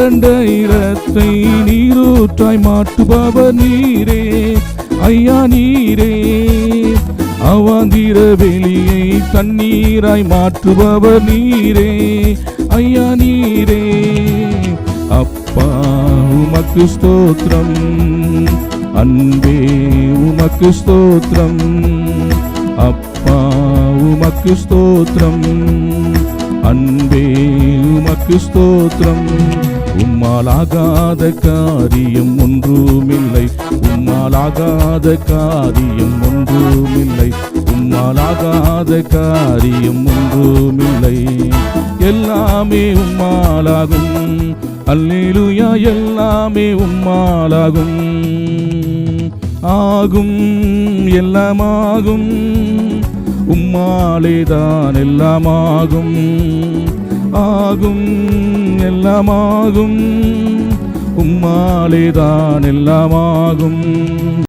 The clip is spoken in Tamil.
வறண்ட இடத்தை நீரூற்றாய் மாட்டுபவர் நீரே. ஐயா நீரே. அவாந்திர வெளியை தண்ணீராய் மாற்றுபவர் நீரே. ஐயா நீரே. அப்பா உமக்கு ஸ்தோத்திரம். அன்பே உமக்கு ஸ்தோத்திரம். அப்பா உமக்கு ஸ்தோத்திரம். அன்பே உமக்கு ஸ்தோத்திரம். உம்மாலாகாத காரியம் ஒன்றுமில்லை. உம்மாலாகாத காரியம் ஒன்றுமில்லை. உம்மாலாகாத காரியம் ஒன்றுமில்லை. எல்லாமே உம்மாலாகும். அல்லேலுயா எல்லாமே உம்மாலாகும். ஆகும் எல்லாமாகும். உம்மாலேதான் எல்லாமாகும். ஆகும் எல்லாமாகும் உம்மாலே தான் எல்லாமாகும்